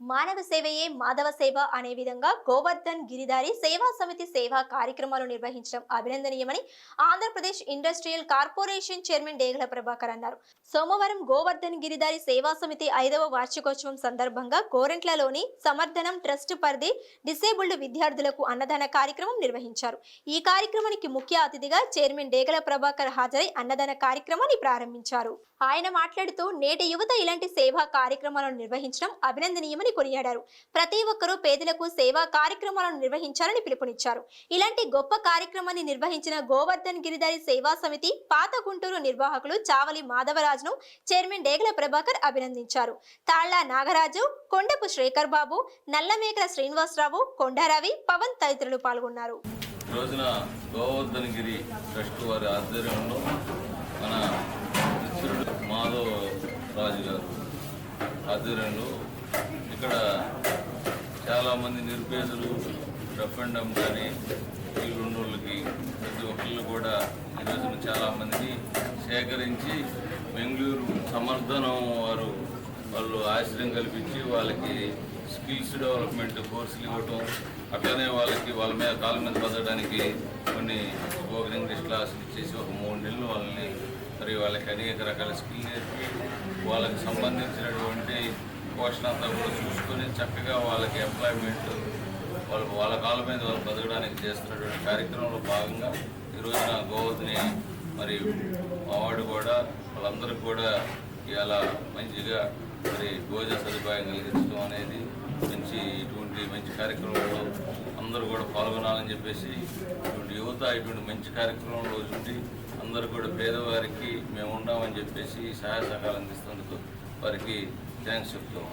మానవ సేవయే మాధవ సేవ అనే విధంగా గోవర్ధన్ గిరిదారి సేవా సమితి సేవా కార్యక్రమాలు నిర్వహించడం అభినందనీయమని Andhra Pradesh industrial corporation chairman Degala Prabhakar అన్నారు. సోమవారం గోవర్ధన్ గిరిధారి సేవా సమితి ఐదవ వార్షికోత్సవం సందర్భంగా గోరెంట్లలోని సమర్థనం ట్రస్ట్ పరిధి డిసేబుల్డ్ విద్యార్థులకు అన్నదాన కార్యక్రమం నిర్వహించారు. ఈ కార్యక్రమానికి ముఖ్య అతిథిగా చైర్మన్ డేగల ప్రభాకర్ హాజరై అన్నదాన కార్యక్రమాన్ని ప్రారంభించారు. ఆయన మాట్లాడుతూ నేటి యువత ఇలాంటి సేవా కార్యక్రమాలను నిర్వహించడం అభినందనీయమని కొనియాడారు. ప్రతి ఒక్కరూ పేదలకు సేవా కార్యక్రమాలను నిర్వహించాలని పిలుపునిచ్చారు. ఇలాంటి గొప్ప కార్యక్రమాన్ని నిర్వహించిన గోవర్ధన్ గిరిదారి సేవా సమితి పాత గుంటూరు నిర్వాహకులు చావలి మాధవరాజును చైర్మన్ డేగల ప్రభాకర్ అభినందించారు. తాళ్ళ నాగరాజు కొండపు శ్రేఖర్ బాబు నల్లమేకల శ్రీనివాసరావు కొండారవి పవన్ తదితరులు పాల్గొన్నారు. రోజున గోవర్ధనగిరి ట్రస్ట్ వారి ఆధ్వర్యంలో మన మిత్రుడు మాధవ్ రాజు గారు ఆధ్వర్యంలో చాలామంది నిరుపేదలు రఫ్ అండ్ డమ్ కానీ వీళ్ళు ఉన్నోళ్ళకి ప్రతి ఒక్కళ్ళు కూడా ఈరోజున చాలామందిని సేకరించి బెంగళూరు సమర్థనం వారు వాళ్ళు ఆశ్రయం కల్పించి వాళ్ళకి స్కిల్స్ డెవలప్మెంట్ కోర్సులు ఇవ్వటం అట్లనే వాళ్ళకి వాళ్ళ మీద కాళ్ళ మీద పదడానికి కొన్ని స్పోకెన్ ఇంగ్లీష్ క్లాసులు ఇచ్చేసి ఒక మూడు నెలలు వాళ్ళని మరి వాళ్ళకి అనేక రకాల స్కిల్ నేర్పి వాళ్ళకి సంబంధించిన పోషణ అంతా కూడా చూసుకొని చక్కగా వాళ్ళకి ఎంప్లాయ్మెంట్ వాళ్ళు వాళ్ళ కాళ్ళ మీద వాళ్ళు బతకడానికి చేస్తున్నటువంటి కార్యక్రమంలో భాగంగా ఈ రోజున గోవతిని మరి మావాడు కూడా వాళ్ళందరికీ కూడా ఇలా మంచిగా మరి భోజన సదుపాయం కలిగించడం అనేది మంచి ఇటువంటి మంచి కార్యక్రమంలో అందరూ కూడా పాల్గొనాలని చెప్పేసి ఇటువంటి యువత ఇటువంటి మంచి కార్యక్రమంలో ఉండి అందరూ కూడా పేదవారికి మేము ఉన్నామని చెప్పేసి సహాయ సహకారం అందిస్తున్నందుకు వారికి థ్యాంక్స్ చెప్తాము